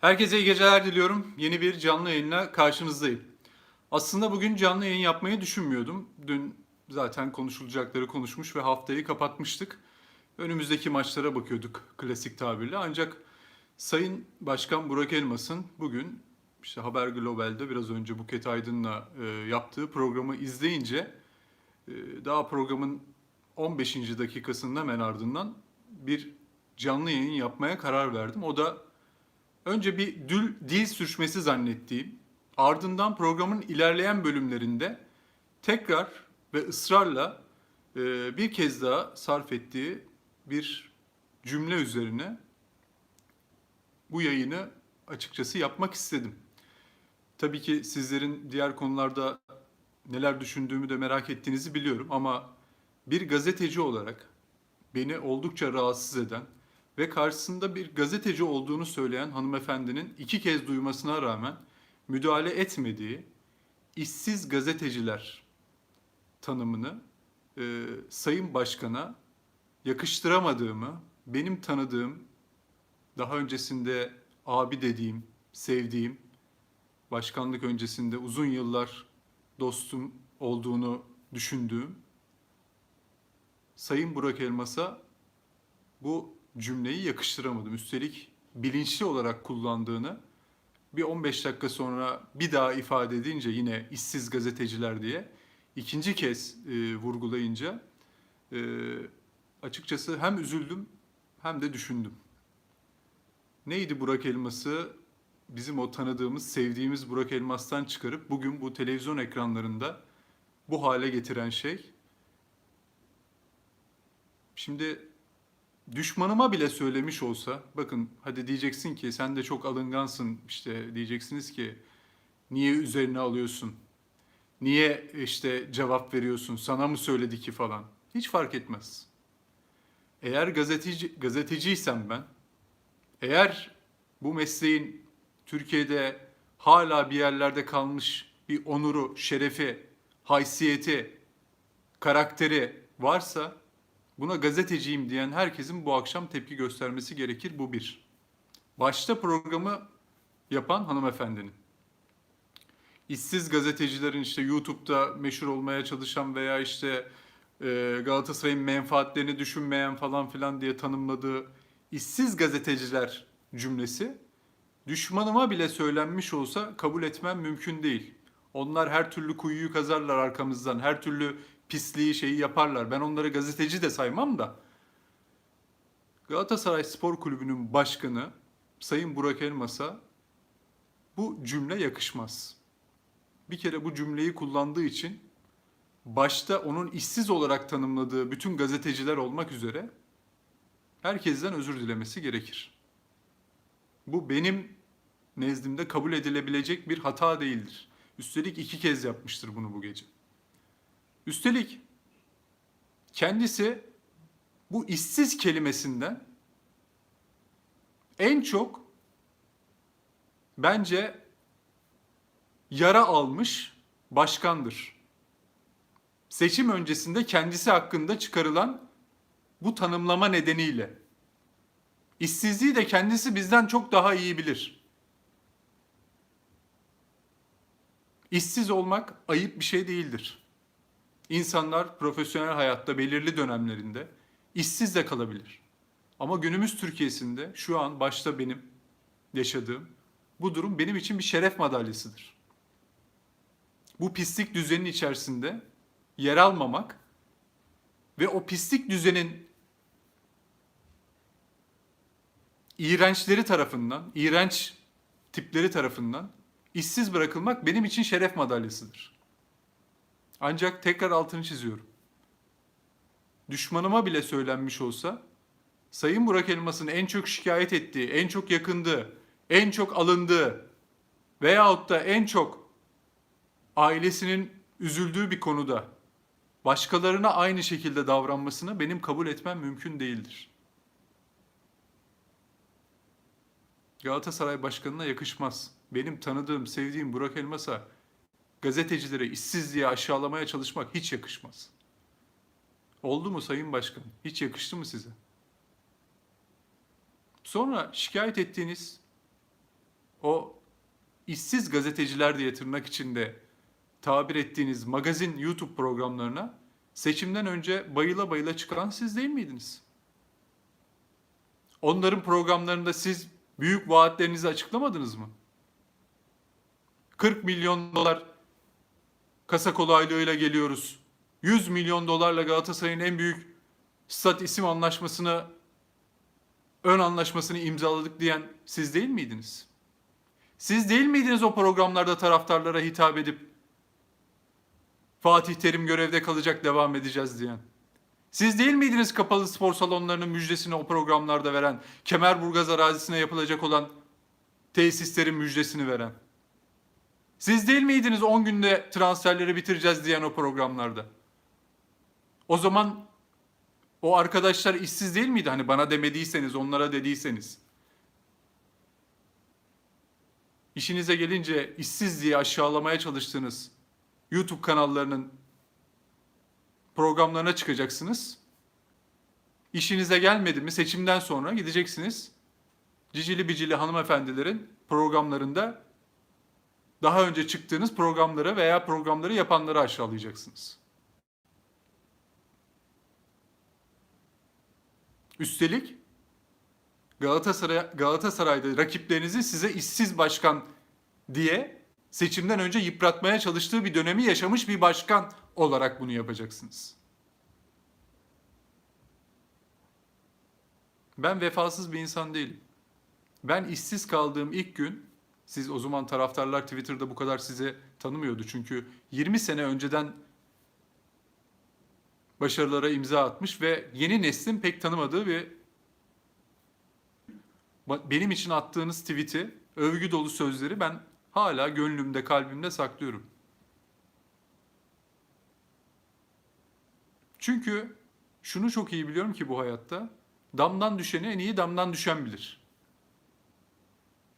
Herkese iyi geceler diliyorum. Yeni bir canlı yayınla karşınızdayım. Aslında bugün canlı yayın yapmayı düşünmüyordum. Dün zaten konuşulacakları konuşmuş ve haftayı kapatmıştık. Önümüzdeki maçlara bakıyorduk klasik tabirle. Ancak Sayın Başkan Burak Elmas'ın bugün işte Haber Global'de biraz önce Buket Aydın'la e, yaptığı programı izleyince e, daha programın 15. dakikasının hemen ardından bir canlı yayın yapmaya karar verdim. O da önce bir dil, dil sürçmesi zannettiğim, ardından programın ilerleyen bölümlerinde tekrar ve ısrarla e, bir kez daha sarf ettiği bir cümle üzerine bu yayını açıkçası yapmak istedim. Tabii ki sizlerin diğer konularda neler düşündüğümü de merak ettiğinizi biliyorum ama bir gazeteci olarak beni oldukça rahatsız eden ve karşısında bir gazeteci olduğunu söyleyen hanımefendinin iki kez duymasına rağmen müdahale etmediği işsiz gazeteciler tanımını e, Sayın Başkan'a yakıştıramadığımı, benim tanıdığım, daha öncesinde abi dediğim, sevdiğim, başkanlık öncesinde uzun yıllar dostum olduğunu düşündüğüm Sayın Burak Elmas'a bu cümleyi yakıştıramadım. Üstelik bilinçli olarak kullandığını bir 15 dakika sonra bir daha ifade edince yine işsiz gazeteciler diye ikinci kez e, vurgulayınca e, açıkçası hem üzüldüm hem de düşündüm. Neydi Burak Elmas'ı bizim o tanıdığımız, sevdiğimiz Burak Elmas'tan çıkarıp bugün bu televizyon ekranlarında bu hale getiren şey? Şimdi düşmanıma bile söylemiş olsa, bakın hadi diyeceksin ki sen de çok alıngansın, işte diyeceksiniz ki niye üzerine alıyorsun? Niye işte cevap veriyorsun? Sana mı söyledi ki falan? Hiç fark etmez. Eğer gazeteci gazeteciysem ben, eğer bu mesleğin Türkiye'de hala bir yerlerde kalmış bir onuru, şerefi, haysiyeti, karakteri varsa buna gazeteciyim diyen herkesin bu akşam tepki göstermesi gerekir. Bu bir. Başta programı yapan hanımefendinin. İşsiz gazetecilerin işte YouTube'da meşhur olmaya çalışan veya işte e, Galatasaray'ın menfaatlerini düşünmeyen falan filan diye tanımladığı işsiz gazeteciler cümlesi düşmanıma bile söylenmiş olsa kabul etmem mümkün değil. Onlar her türlü kuyuyu kazarlar arkamızdan, her türlü pisliği şeyi yaparlar. Ben onları gazeteci de saymam da. Galatasaray Spor Kulübü'nün başkanı Sayın Burak Elmas'a bu cümle yakışmaz. Bir kere bu cümleyi kullandığı için başta onun işsiz olarak tanımladığı bütün gazeteciler olmak üzere herkesten özür dilemesi gerekir. Bu benim nezdimde kabul edilebilecek bir hata değildir. Üstelik iki kez yapmıştır bunu bu gece. Üstelik kendisi bu işsiz kelimesinden en çok bence yara almış başkandır. Seçim öncesinde kendisi hakkında çıkarılan bu tanımlama nedeniyle işsizliği de kendisi bizden çok daha iyi bilir. İşsiz olmak ayıp bir şey değildir. İnsanlar profesyonel hayatta belirli dönemlerinde işsiz de kalabilir. Ama günümüz Türkiye'sinde şu an başta benim yaşadığım bu durum benim için bir şeref madalyasıdır. Bu pislik düzenin içerisinde yer almamak ve o pislik düzenin iğrençleri tarafından, iğrenç tipleri tarafından işsiz bırakılmak benim için şeref madalyasıdır. Ancak tekrar altını çiziyorum. Düşmanıma bile söylenmiş olsa Sayın Burak Elmas'ın en çok şikayet ettiği, en çok yakındığı, en çok alındığı veyahut da en çok ailesinin üzüldüğü bir konuda başkalarına aynı şekilde davranmasını benim kabul etmem mümkün değildir. Galatasaray Başkanı'na yakışmaz. Benim tanıdığım, sevdiğim Burak Elmas'a gazetecileri işsiz aşağılamaya çalışmak hiç yakışmaz. Oldu mu Sayın Başkan? Hiç yakıştı mı size? Sonra şikayet ettiğiniz o işsiz gazeteciler diye tırnak içinde tabir ettiğiniz magazin YouTube programlarına seçimden önce bayıla bayıla çıkan siz değil miydiniz? Onların programlarında siz büyük vaatlerinizi açıklamadınız mı? 40 milyon dolar kasa kolaylığıyla geliyoruz. 100 milyon dolarla Galatasaray'ın en büyük stat isim anlaşmasını ön anlaşmasını imzaladık diyen siz değil miydiniz? Siz değil miydiniz o programlarda taraftarlara hitap edip Fatih Terim görevde kalacak devam edeceğiz diyen? Siz değil miydiniz kapalı spor salonlarının müjdesini o programlarda veren, Kemerburgaz arazisine yapılacak olan tesislerin müjdesini veren? Siz değil miydiniz 10 günde transferleri bitireceğiz diyen o programlarda? O zaman o arkadaşlar işsiz değil miydi? Hani bana demediyseniz, onlara dediyseniz. İşinize gelince işsiz diye aşağılamaya çalıştığınız YouTube kanallarının programlarına çıkacaksınız. İşinize gelmedi mi seçimden sonra gideceksiniz. Cicili bicili hanımefendilerin programlarında daha önce çıktığınız programları veya programları yapanları aşağılayacaksınız. Üstelik Galatasaray Galatasaray'da rakiplerinizi size işsiz başkan diye seçimden önce yıpratmaya çalıştığı bir dönemi yaşamış bir başkan olarak bunu yapacaksınız. Ben vefasız bir insan değilim. Ben işsiz kaldığım ilk gün siz o zaman taraftarlar Twitter'da bu kadar size tanımıyordu. Çünkü 20 sene önceden başarılara imza atmış ve yeni neslin pek tanımadığı bir benim için attığınız tweet'i, övgü dolu sözleri ben hala gönlümde, kalbimde saklıyorum. Çünkü şunu çok iyi biliyorum ki bu hayatta damdan düşeni en iyi damdan düşen bilir.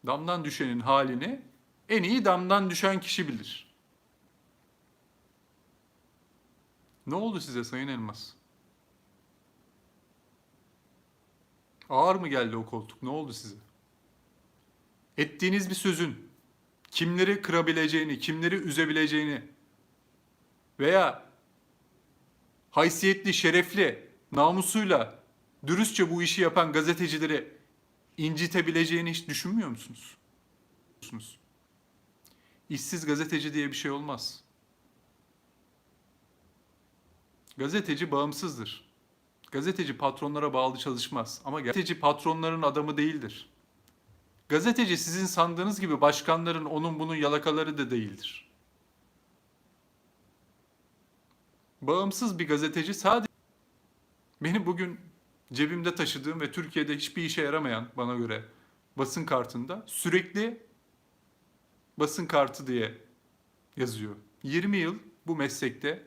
Damdan düşenin halini en iyi damdan düşen kişi bilir. Ne oldu size Sayın Elmas? Ağır mı geldi o koltuk? Ne oldu size? Ettiğiniz bir sözün kimleri kırabileceğini, kimleri üzebileceğini veya haysiyetli, şerefli, namusuyla, dürüstçe bu işi yapan gazetecileri incitebileceğini hiç düşünmüyor musunuz? İşsiz gazeteci diye bir şey olmaz. Gazeteci bağımsızdır. Gazeteci patronlara bağlı çalışmaz ama gazeteci patronların adamı değildir. Gazeteci sizin sandığınız gibi başkanların onun bunun yalakaları da değildir. Bağımsız bir gazeteci sadece benim bugün cebimde taşıdığım ve Türkiye'de hiçbir işe yaramayan bana göre basın kartında sürekli basın kartı diye yazıyor. 20 yıl bu meslekte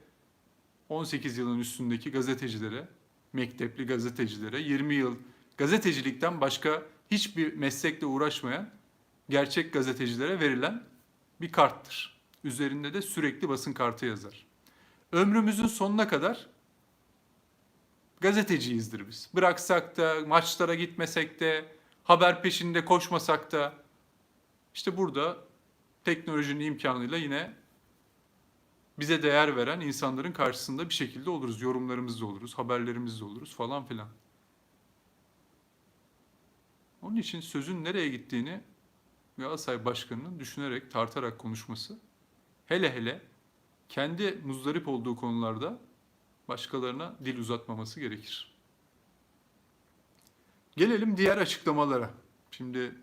18 yılın üstündeki gazetecilere, mektepli gazetecilere 20 yıl gazetecilikten başka hiçbir meslekle uğraşmayan gerçek gazetecilere verilen bir karttır. Üzerinde de sürekli basın kartı yazar. Ömrümüzün sonuna kadar gazeteciyizdir biz. Bıraksak da, maçlara gitmesek de, haber peşinde koşmasak da işte burada teknolojinin imkanıyla yine bize değer veren insanların karşısında bir şekilde oluruz. Yorumlarımızda oluruz, haberlerimizde oluruz falan filan. Onun için sözün nereye gittiğini Galatasaray Başkanı'nın düşünerek, tartarak konuşması, hele hele kendi muzdarip olduğu konularda başkalarına dil uzatmaması gerekir. Gelelim diğer açıklamalara. Şimdi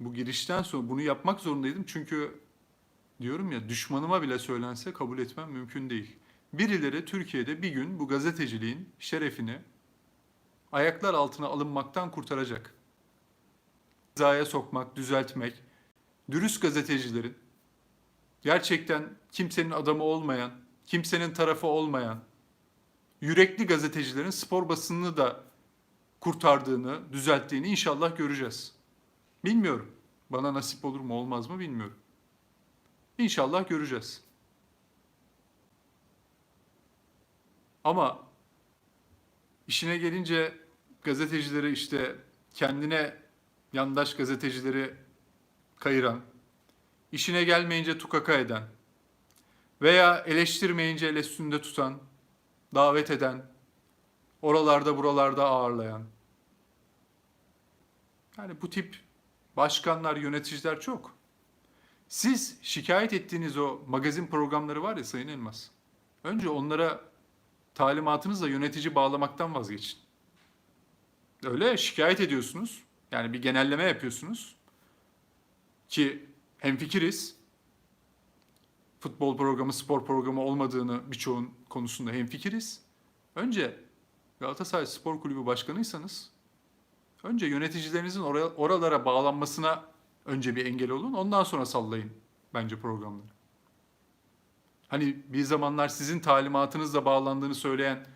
bu girişten sonra bunu yapmak zorundaydım çünkü diyorum ya düşmanıma bile söylense kabul etmem mümkün değil. Birileri Türkiye'de bir gün bu gazeteciliğin şerefini ayaklar altına alınmaktan kurtaracak. Hizaya sokmak, düzeltmek, dürüst gazetecilerin gerçekten kimsenin adamı olmayan, kimsenin tarafı olmayan, yürekli gazetecilerin spor basınını da kurtardığını, düzelttiğini inşallah göreceğiz. Bilmiyorum. Bana nasip olur mu olmaz mı bilmiyorum. İnşallah göreceğiz. Ama işine gelince gazetecileri işte kendine yandaş gazetecileri kayıran, işine gelmeyince tukaka eden veya eleştirmeyince el üstünde tutan, davet eden, oralarda buralarda ağırlayan. Yani bu tip başkanlar, yöneticiler çok. Siz şikayet ettiğiniz o magazin programları var ya Sayın Elmas. Önce onlara talimatınızla yönetici bağlamaktan vazgeçin. Öyle şikayet ediyorsunuz. Yani bir genelleme yapıyorsunuz. Ki hemfikiriz. Futbol programı, spor programı olmadığını birçoğun konusunda hemfikiriz. Önce Galatasaray Spor Kulübü başkanıysanız önce yöneticilerinizin oralara bağlanmasına önce bir engel olun. Ondan sonra sallayın bence programları. Hani bir zamanlar sizin talimatınızla bağlandığını söyleyen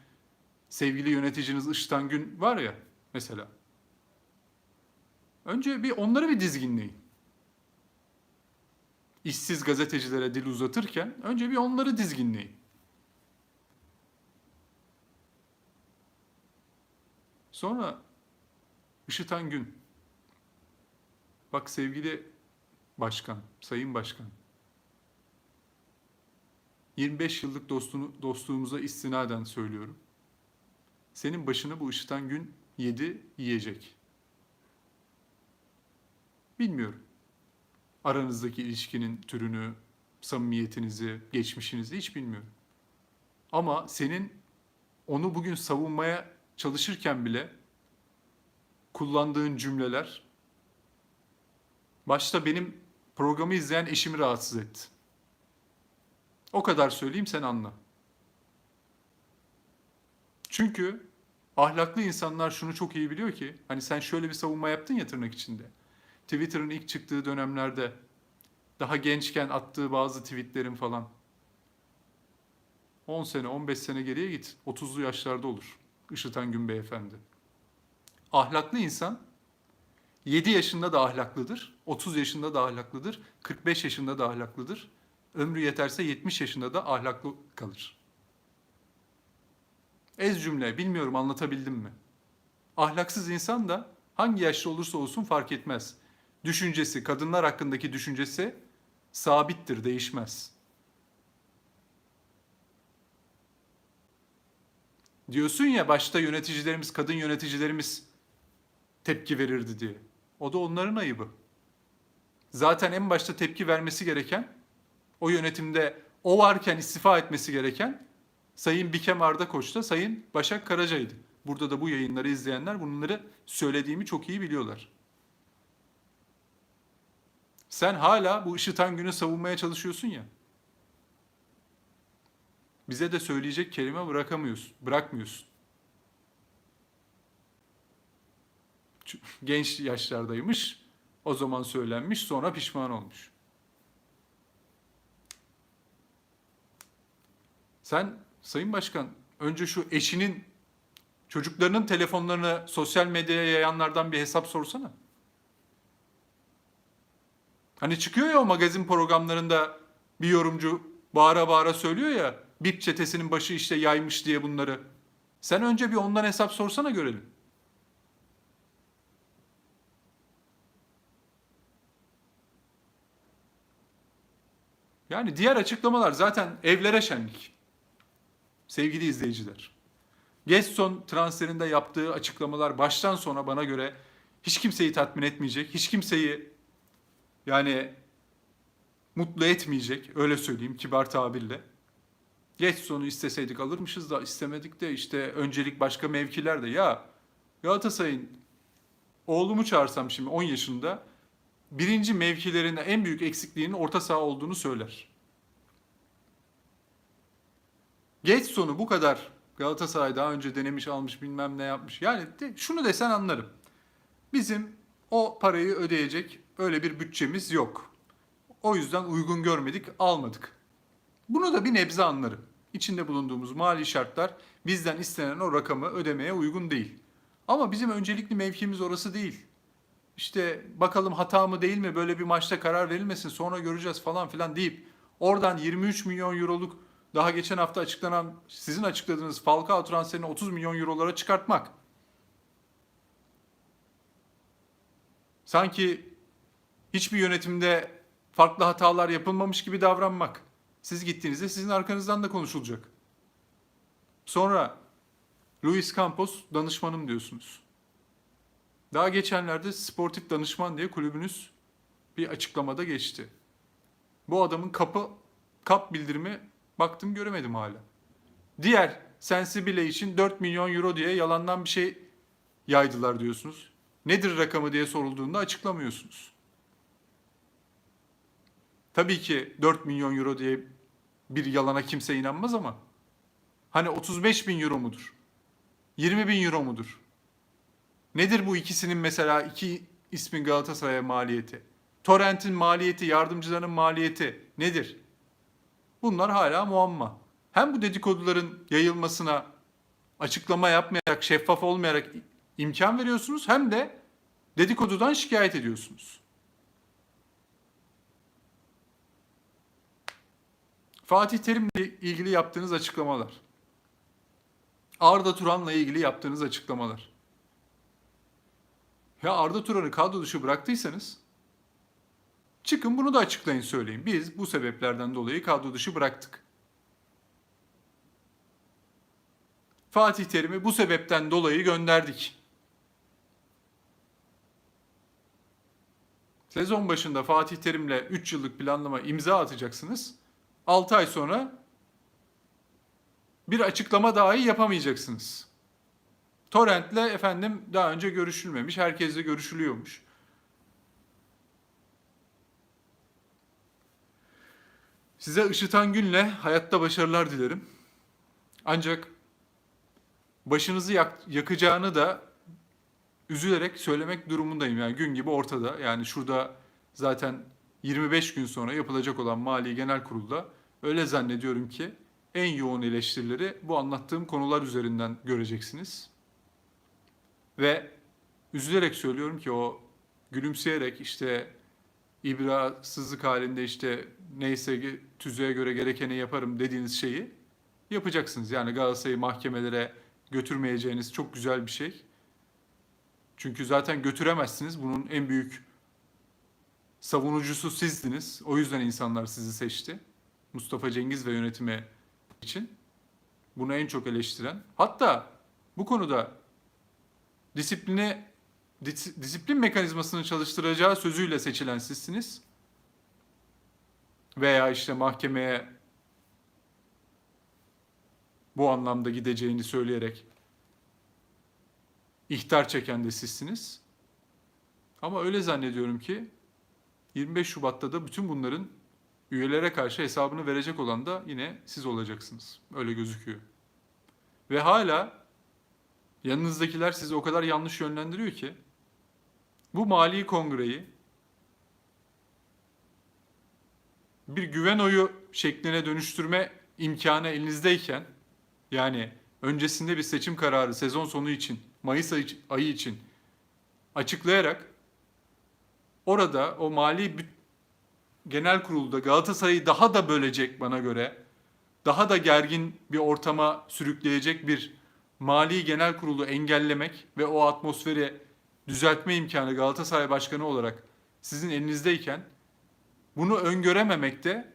sevgili yöneticiniz Işıtan Gün var ya mesela. Önce bir onları bir dizginleyin. İşsiz gazetecilere dil uzatırken önce bir onları dizginleyin. Sonra Işıtan Gün. Bak sevgili başkan, sayın başkan. 25 yıllık dostunu, dostluğumuza istinaden söylüyorum. Senin başını bu ışıtan gün yedi, yiyecek. Bilmiyorum. Aranızdaki ilişkinin türünü, samimiyetinizi, geçmişinizi hiç bilmiyorum. Ama senin onu bugün savunmaya çalışırken bile kullandığın cümleler başta benim programı izleyen eşimi rahatsız etti. O kadar söyleyeyim sen anla. Çünkü ahlaklı insanlar şunu çok iyi biliyor ki hani sen şöyle bir savunma yaptın ya tırnak içinde. Twitter'ın ilk çıktığı dönemlerde daha gençken attığı bazı tweetlerin falan 10 sene 15 sene geriye git 30'lu yaşlarda olur. Işıtan Gün beyefendi. Ahlaklı insan 7 yaşında da ahlaklıdır, 30 yaşında da ahlaklıdır, 45 yaşında da ahlaklıdır. Ömrü yeterse 70 yaşında da ahlaklı kalır. Ez cümle, bilmiyorum anlatabildim mi? Ahlaksız insan da hangi yaşta olursa olsun fark etmez. Düşüncesi, kadınlar hakkındaki düşüncesi sabittir, değişmez. Diyorsun ya başta yöneticilerimiz, kadın yöneticilerimiz tepki verirdi diye. O da onların ayıbı. Zaten en başta tepki vermesi gereken, o yönetimde o varken istifa etmesi gereken Sayın Bikem Arda Koç da Sayın Başak Karaca'ydı. Burada da bu yayınları izleyenler bunları söylediğimi çok iyi biliyorlar. Sen hala bu ışıtan günü savunmaya çalışıyorsun ya. Bize de söyleyecek kelime bırakamıyorsun, bırakmıyorsun. genç yaşlardaymış. O zaman söylenmiş, sonra pişman olmuş. Sen Sayın Başkan önce şu eşinin çocuklarının telefonlarını sosyal medyaya yayanlardan bir hesap sorsana. Hani çıkıyor ya o magazin programlarında bir yorumcu bağıra bağıra söylüyor ya BIP çetesinin başı işte yaymış diye bunları. Sen önce bir ondan hesap sorsana görelim. Yani diğer açıklamalar zaten evlere şenlik. Sevgili izleyiciler. Gesson transferinde yaptığı açıklamalar baştan sona bana göre hiç kimseyi tatmin etmeyecek. Hiç kimseyi yani mutlu etmeyecek. Öyle söyleyeyim kibar tabirle. Getson'u isteseydik alırmışız da istemedik de işte öncelik başka mevkilerde. Ya Galatasaray'ın oğlumu çağırsam şimdi 10 yaşında birinci mevkilerinde en büyük eksikliğinin orta saha olduğunu söyler. Getson'u bu kadar Galatasaray daha önce denemiş almış bilmem ne yapmış. Yani de, şunu desen anlarım. Bizim o parayı ödeyecek öyle bir bütçemiz yok. O yüzden uygun görmedik, almadık. Bunu da bir nebze anlarım. İçinde bulunduğumuz mali şartlar bizden istenen o rakamı ödemeye uygun değil. Ama bizim öncelikli mevkimiz orası değil işte bakalım hata mı değil mi böyle bir maçta karar verilmesin sonra göreceğiz falan filan deyip oradan 23 milyon euroluk daha geçen hafta açıklanan sizin açıkladığınız Falcao transferini 30 milyon eurolara çıkartmak. Sanki hiçbir yönetimde farklı hatalar yapılmamış gibi davranmak. Siz gittiğinizde sizin arkanızdan da konuşulacak. Sonra Luis Campos danışmanım diyorsunuz. Daha geçenlerde sportif danışman diye kulübünüz bir açıklamada geçti. Bu adamın kapı kap bildirimi baktım göremedim hala. Diğer Sensibile için 4 milyon euro diye yalandan bir şey yaydılar diyorsunuz. Nedir rakamı diye sorulduğunda açıklamıyorsunuz. Tabii ki 4 milyon euro diye bir yalana kimse inanmaz ama hani 35 bin euro mudur? 20 bin euro mudur? Nedir bu ikisinin mesela iki ismin Galatasaray'a maliyeti? Torrent'in maliyeti, yardımcıların maliyeti nedir? Bunlar hala muamma. Hem bu dedikoduların yayılmasına açıklama yapmayarak, şeffaf olmayarak imkan veriyorsunuz hem de dedikodudan şikayet ediyorsunuz. Fatih Terim'le ilgili yaptığınız açıklamalar. Arda Turan'la ilgili yaptığınız açıklamalar. Ya Arda Turan'ı kadro dışı bıraktıysanız çıkın bunu da açıklayın söyleyin. Biz bu sebeplerden dolayı kadro dışı bıraktık. Fatih Terim'i bu sebepten dolayı gönderdik. Sezon başında Fatih Terim'le 3 yıllık planlama imza atacaksınız. 6 ay sonra bir açıklama dahi yapamayacaksınız. Torrent'le efendim daha önce görüşülmemiş, herkesle görüşülüyormuş. Size Işıtan Gün'le hayatta başarılar dilerim. Ancak başınızı yak- yakacağını da üzülerek söylemek durumundayım. Yani gün gibi ortada. Yani şurada zaten 25 gün sonra yapılacak olan Mali Genel Kurul'da öyle zannediyorum ki en yoğun eleştirileri bu anlattığım konular üzerinden göreceksiniz. Ve üzülerek söylüyorum ki o gülümseyerek işte ibrasızlık halinde işte neyse tüzüğe göre gerekeni yaparım dediğiniz şeyi yapacaksınız. Yani Galatasaray'ı mahkemelere götürmeyeceğiniz çok güzel bir şey. Çünkü zaten götüremezsiniz. Bunun en büyük savunucusu sizdiniz. O yüzden insanlar sizi seçti. Mustafa Cengiz ve yönetimi için. Bunu en çok eleştiren. Hatta bu konuda disipline dis- disiplin mekanizmasını çalıştıracağı sözüyle seçilen sizsiniz. Veya işte mahkemeye bu anlamda gideceğini söyleyerek ihtar çeken de sizsiniz. Ama öyle zannediyorum ki 25 Şubat'ta da bütün bunların üyelere karşı hesabını verecek olan da yine siz olacaksınız. Öyle gözüküyor. Ve hala yanınızdakiler sizi o kadar yanlış yönlendiriyor ki bu mali kongreyi bir güven oyu şekline dönüştürme imkanı elinizdeyken yani öncesinde bir seçim kararı sezon sonu için Mayıs ayı- için açıklayarak orada o mali genel kurulda Galatasaray'ı daha da bölecek bana göre daha da gergin bir ortama sürükleyecek bir mali genel kurulu engellemek ve o atmosferi düzeltme imkanı Galatasaray Başkanı olarak sizin elinizdeyken bunu öngörememek de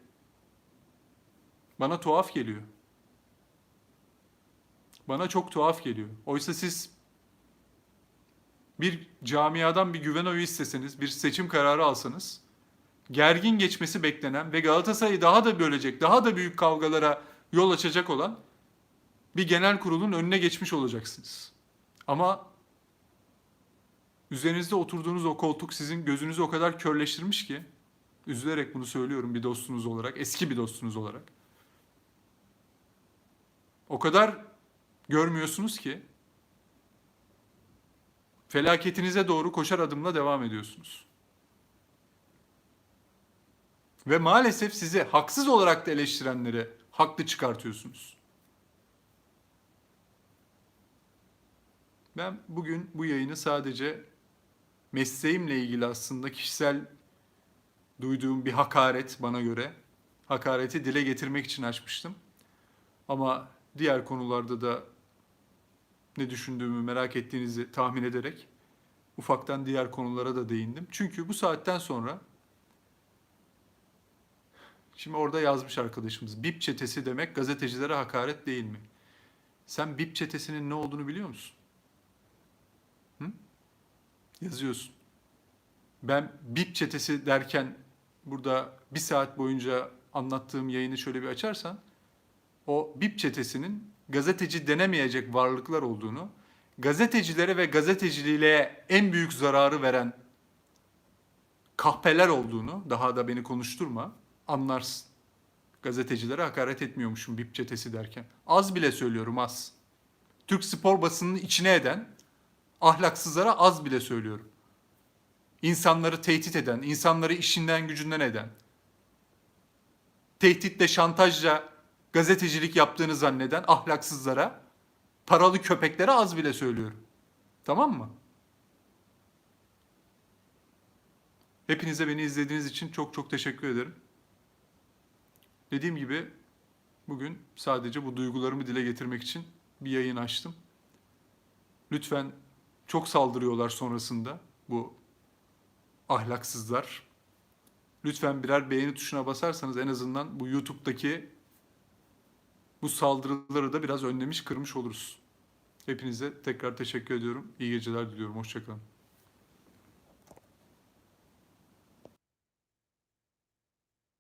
bana tuhaf geliyor. Bana çok tuhaf geliyor. Oysa siz bir camiadan bir güven oyu isteseniz, bir seçim kararı alsanız, gergin geçmesi beklenen ve Galatasaray'ı daha da bölecek, daha da büyük kavgalara yol açacak olan bir genel kurulun önüne geçmiş olacaksınız. Ama üzerinizde oturduğunuz o koltuk sizin gözünüzü o kadar körleştirmiş ki, üzülerek bunu söylüyorum bir dostunuz olarak, eski bir dostunuz olarak. O kadar görmüyorsunuz ki felaketinize doğru koşar adımla devam ediyorsunuz. Ve maalesef sizi haksız olarak da eleştirenleri haklı çıkartıyorsunuz. Ben bugün bu yayını sadece mesleğimle ilgili aslında kişisel duyduğum bir hakaret bana göre hakareti dile getirmek için açmıştım. Ama diğer konularda da ne düşündüğümü merak ettiğinizi tahmin ederek Ufaktan diğer konulara da değindim. Çünkü bu saatten sonra Şimdi orada yazmış arkadaşımız. BIP çetesi demek gazetecilere hakaret değil mi? Sen BIP çetesinin ne olduğunu biliyor musun? Hı? Yazıyorsun. Ben BIP çetesi derken burada bir saat boyunca anlattığım yayını şöyle bir açarsan o BIP çetesinin gazeteci denemeyecek varlıklar olduğunu, gazetecilere ve gazeteciliğe en büyük zararı veren kahpeler olduğunu, daha da beni konuşturma, anlarsın. Gazetecilere hakaret etmiyormuşum BIP çetesi derken. Az bile söylüyorum az. Türk spor basınının içine eden ahlaksızlara az bile söylüyorum. İnsanları tehdit eden, insanları işinden gücünden eden, tehditle, şantajla gazetecilik yaptığını zanneden ahlaksızlara, paralı köpeklere az bile söylüyorum. Tamam mı? Hepinize beni izlediğiniz için çok çok teşekkür ederim. Dediğim gibi bugün sadece bu duygularımı dile getirmek için bir yayın açtım. Lütfen çok saldırıyorlar sonrasında bu ahlaksızlar. Lütfen birer beğeni tuşuna basarsanız en azından bu YouTube'daki bu saldırıları da biraz önlemiş, kırmış oluruz. Hepinize tekrar teşekkür ediyorum. İyi geceler diliyorum. Hoşçakalın.